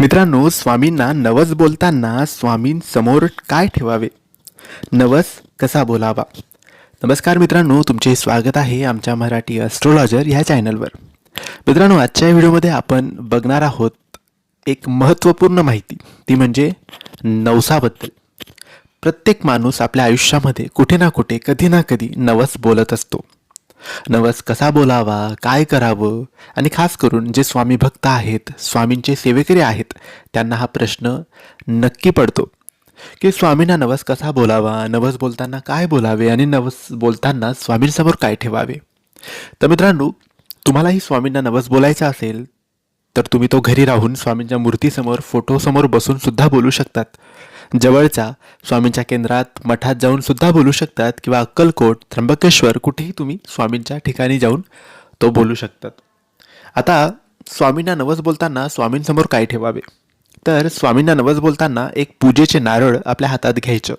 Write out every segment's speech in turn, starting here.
मित्रांनो स्वामींना नवस बोलताना स्वामींसमोर काय ठेवावे? नवस कसा बोलावा? नमस्कार मित्रांनो तुमचे स्वागत आहे आमच्या मराठी अस्ट्रोलॉजर ह्या चॅनलवर मित्रांनो आजच्या व्हिडिओमध्ये आपण बघणार आहोत एक महत्त्वपूर्ण माहिती. ती म्हणजे नवसाबद्दल. प्रत्येक माणूस आपल्या आयुष्यामध्ये कुठे ना कुठे कधी ना कधी नवस बोलत असतो. नवस कसा बोलावा काय करावं? आणि खास करून जे स्वामी भक्त आहेत स्वामींचे सेवेकरी आहेत त्यांना हा प्रश्न नक्की पडतो. की स्वामींना नवस कसा बोलावा नवस बोलताना काय बोलावे आणि नवस बोलताना स्वामींसमोर काय ठेवावे? तर मित्रांनो तुम्हालाही स्वामींना नवस बोलायचा असेल तर तुम्ही तो घरी राहून स्वामींच्या मूर्तीसमोर फोटोसमोर बसून सुद्धा बोलू शकतात. जवळच्या स्वामींच्या केंद्रात मठात जाऊन सुद्धा बोलू शकतात किंवा अक्कलकोट त्र्यंबकेश्वर कुठेही तुम्ही स्वामींच्या ठिकाणी जाऊन तो बोलू शकतात. आता स्वामींना नवस बोलताना स्वामींसमोर काय ठेवावे? तर स्वामींना नवस बोलताना एक पूजेचे नारळ आपल्या हातात घ्यायचं.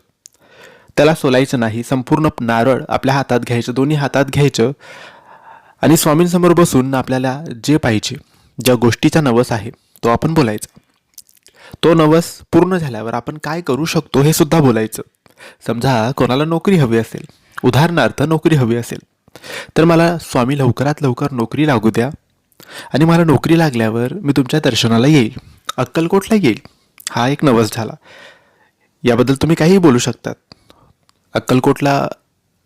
त्याला सोलायचं नाही संपूर्ण नारळ आपल्या हातात घ्यायचं दोन्ही हातात घ्यायचं आणि स्वामींसमोर बसून आपल्याला जे पाहिजे ज्या गोष्टीचा नवस आहे तो आपण बोलायचा. तो नवस पूर्ण झाल्यावर आपण काय करू शकतो हे सुद्धा बोलायचं. समजा कोणाला नोकरी हवी असेल उदाहरणार्थ नोकरी हवी असेल तर मला स्वामी लवकरात लवकर नोकरी लागू द्या आणि मला नोकरी लागल्यावर मी तुमच्या दर्शनाला येईल अक्कलकोटला येईल. हा एक नवस झाला. याबद्दल तुम्ही काहीही बोलू शकतात. अक्कलकोटला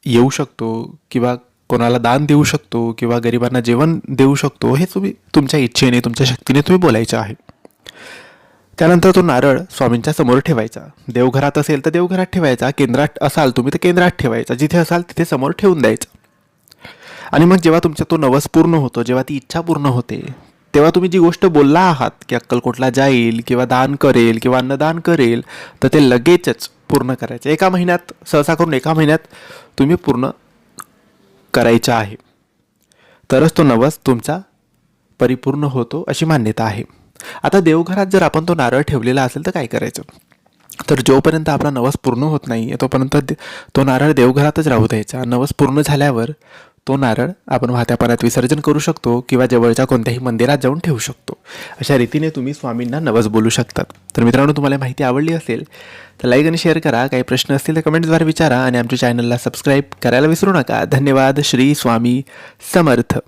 येऊ शकतो किंवा कोणाला दान देऊ शकतो किंवा गरिबांना जेवण देऊ शकतो हे तुम्ही तुमच्या इच्छेने तुमच्या शक्तीने तुम्ही बोलायचं आहे. त्यानंतर तो नारळ स्वामींच्या समोर ठेवायचा. देवघरात असेल तर देवघरात ठेवायचा. केंद्रात असाल तुम्ही तर केंद्रात ठेवायचा. जिथे असाल तिथे समोर ठेवून द्यायचा. आणि मग जेव्हा तुमचा तो नवस पूर्ण होतो जेव्हा ती इच्छा पूर्ण होते तेव्हा तुम्ही जी गोष्ट बोलला आहात की अक्कलकोटला जाईल किंवा दान करेल किंवा अन्नदान करेल तर ते लगेचच पूर्ण करायचं. एका महिन्यात सहसा करून एका महिन्यात तुम्ही पूर्ण करायचं आहे. तरच तो नवस तुमचा परिपूर्ण होतो अशी मान्यता आहे. आता देवघरात जर आपण तो नारळ ठेवलेला असेल तर काय करायचं? तर जोपर्यंत आपला नवस पूर्ण होत नाही तोपर्यंत दे- तो नारळ देवघरातच राहू द्यायचा. नवस पूर्ण झाल्यावर तो नारळ आपण वाहत्या पाण्यात विसर्जन करू शकतो किंवा जवळच्या कोणत्याही मंदिरात जाऊन ठेवू शकतो. अशा रीतीने तुम्ही स्वामींना नवस बोलू शकतात तर मित्रांनो तुम्हाला माहिती आवडली असेल तर लाईक आणि शेअर करा. काही प्रश्न असतील तर कमेंट्सद्वारे विचारा आणि आमच्या चॅनलला सबस्क्राईब करायला विसरू नका. धन्यवाद. श्री स्वामी समर्थ.